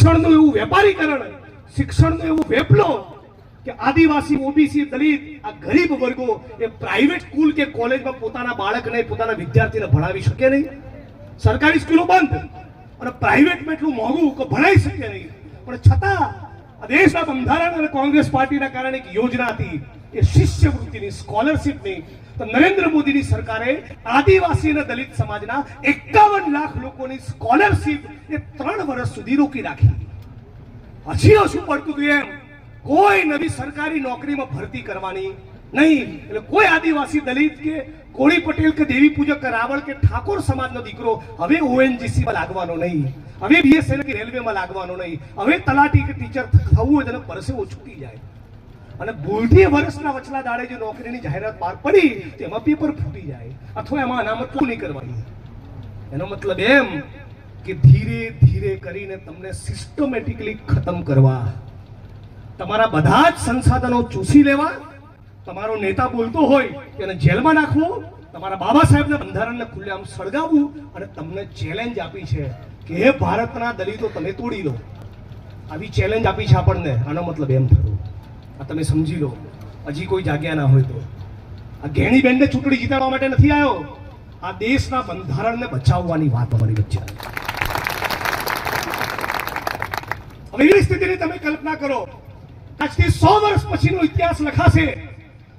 શિક્ષણનું એવું વેપારીકરણ, શિક્ષણનો એવો વેપલો કે આદિવાસી, ઓબીસી, દલિત, આ ગરીબ વર્ગો એ પ્રાઇવેટ સ્કૂલ કે કોલેજમાં પોતાના બાળકને પોતાના વિદ્યાર્થીને ભણાવી શકે નહીં. સરકારી સ્કૂલો બંધ અને પ્રાઇવેટમાં એટલું મોંઘું કે ભણાઈ શકે નહીં. પણ છતાં દેશના બંધારણ અને કોંગ્રેસ પાર્ટીના કારણે એક યોજના હતી. એ શિષ્યવૃત્તિની, સ્કોલરશીપની, તો નરેન્દ્ર મોદીની સરકારે આદિવાસી અને દલિત સમાજના એકાવન લાખ લોકોની સ્કોલરશીપ એ ત્રણ વર્ષ સુધી રોકી રાખી. હજી શું પડતું હતું એમ. કોઈ નવી સરકારી નોકરીમાં ભરતી કરવાની નહીં. એટલે કોઈ આદિવાસી દલિત કે કોળી પટેલ કે દેવી પૂજક કે રાવળ કે ઠાકોર સમાજનો દીકરો હવે ઓએનજીસી માં લાગવાનો નહીં. હવે બીએસએન કે રેલવેમાં લાગવાનો નહીં. હવે તલાટી કે ટીચર થવું હોય તેને પરસેવો છૂટી જાય. અને ભૂલથી વર્ષના વચલા દાડે જે નોકરીની જાહેરાત બહાર પડી, તેમાં પેપર ફૂટી જાય. અથવા એમાં અનામત નહીં કરવાની. એનો મતલબ એમ કે ધીરે ધીરે કરીને તમને સિસ્ટમેટિકલી ખતમ કરવા. તમારા બધા જ સંસાધનો ચૂસી લેવા. તમારો નેતા બોલતો હોય, એને જેલમાં નાખવો. તમારા બાબા સાહેબના બંધારણને ખુલ્લેઆમ સળગાવવું અને તમને ચેલેન્જ આપી છે કે હે ભારતના દલિતો, તમે તોડી લો આવી ચેલેન્જ આપી છે આપણને. આનો મતલબ એમ થયો. આ તમે સમજી લો હજી કોઈ જાગ્યા ના હોય તો. આ ગેણી બેનને ચૂંટણી જીતાડવા માટે નથી આવ્યો. આ દેશના બંધારણને બચાવવાની વાત અમારી વચ્ચે એવી સ્થિતિની તમે કલ્પના કરો. આજથી સો વર્ષ પછીનો ઇતિહાસ લખાશે.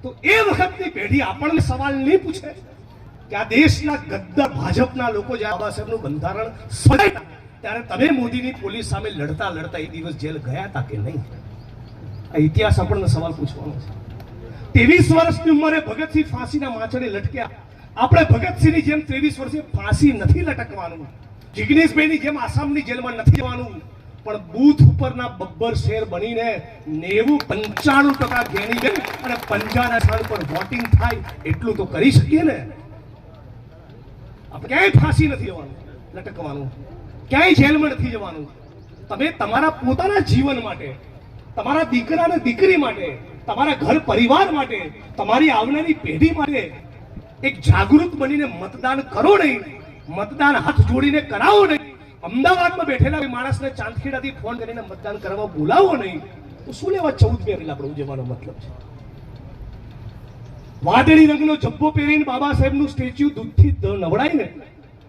તો એ વખતની પેઢી આપણને સવાલ નહીં પૂછે કે આ દેશના ગદ્દા ભાજપના લોકો જે બાબા સાહેબનું બંધારણ સળગાવ્યું, ત્યારે તમે મોદીની પોલીસ સામે લડતા લડતા એ દિવસ જેલ ગયા હતા કે નહીં? ઇતિહાસ આપણને સવાલ પૂછવાનો છે. ત્રેવીસ વર્ષની ઉંમરે ભગતસિંહ ફાંસીના માછડે લટક્યા. આપણે ભગતસિંહની જેમ ત્રેવીસ વર્ષે ફાંસી નથી લટકવાનું. જિગ્નેશભાઈની જેમ આસામની જેલમાં નથી જવાનું. પણ બૂથ ઉપરના બબ્બર શેર બનીને નેવું પંચાણું ટકા ગેણી જાય અને પંજાના સ્થાન પર વોટિંગ થાય એટલું તો કરી શકીએ ને. આપણે ક્યાંય ફાંસી નથી જવાનું લટકવાનું. ક્યાંય જેલમાં નથી જવાનું. તમે તમારા પોતાના જીવન માટે તમારા દીકરા અને દીકરી માટે, તમારા ઘર પરિવાર માટે, તમારી આવનારી પેઢી માટે એક જાગૃત બનીને મતદાન કરો નહીં. મતદાન હાથ જોડીને કરાવો નહીં. અમદાવાદમાં બેઠેલા માણસને ચાંદખેડાથી ફોન કરીને મતદાન કરવા બોલાવો નહીં. તો શું લેવા ચૌદ એપ્રિલ આપણે ઉજવવાનો મતલબ છે? વાદળી રંગનો જબ્બો પહેરીને બાબા સાહેબનું સ્ટેચ્યુ દૂધથી નવડાવીને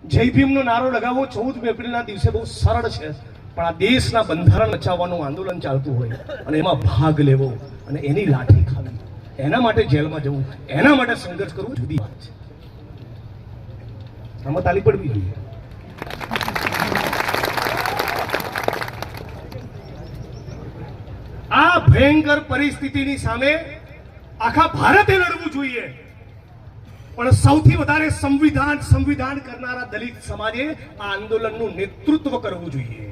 જય ભીમનો નારો લગાવવો ચૌદ એપ્રિલના દિવસે બહુ સરળ છે. પણ આ દેશના બંધારણ બચાવવાનું આંદોલન ચાલતું હોય અને એમાં ભાગ લેવો અને એની લાઠી ખાવી, એના માટે જેલમાં જવું, એના માટે સંઘર્ષ કરવું જુદી વાત છે. આમાં તાલી પડવી જોઈએ. આ ભયંકર પરિસ્થિતિની સામે આખા ભારતે લડવું જોઈએ. પણ સૌથી વધારે સંવિધાન સંવિધાન કરનારા દલિત સમાજે આ આંદોલનનું નેતૃત્વ કરવું જોઈએ.